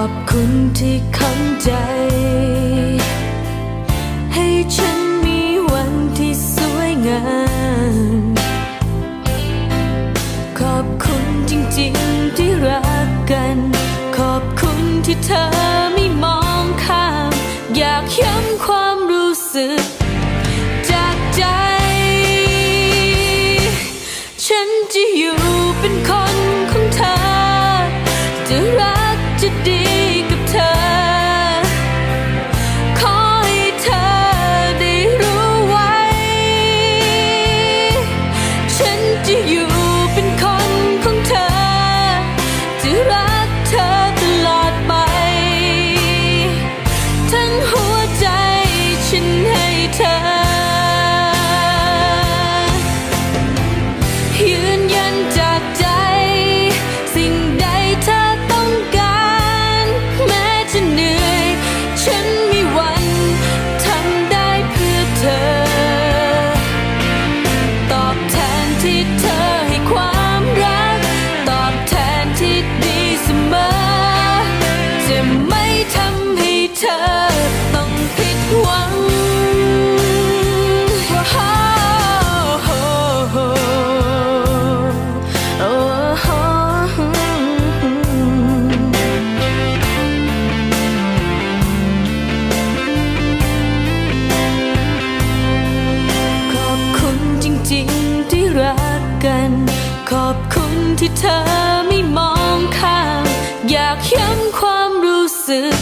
อบคุณที่เข้าใจ ให้ฉันมีวันที่สวยงาม ขอบคุณจริงๆที่รักกัน ขอบคุณที่เธอไม่มองข้าม อยากย้ำความรู้สึก turn. ที่เธอไม่มองข้ามอยากย้ำความรู้สึก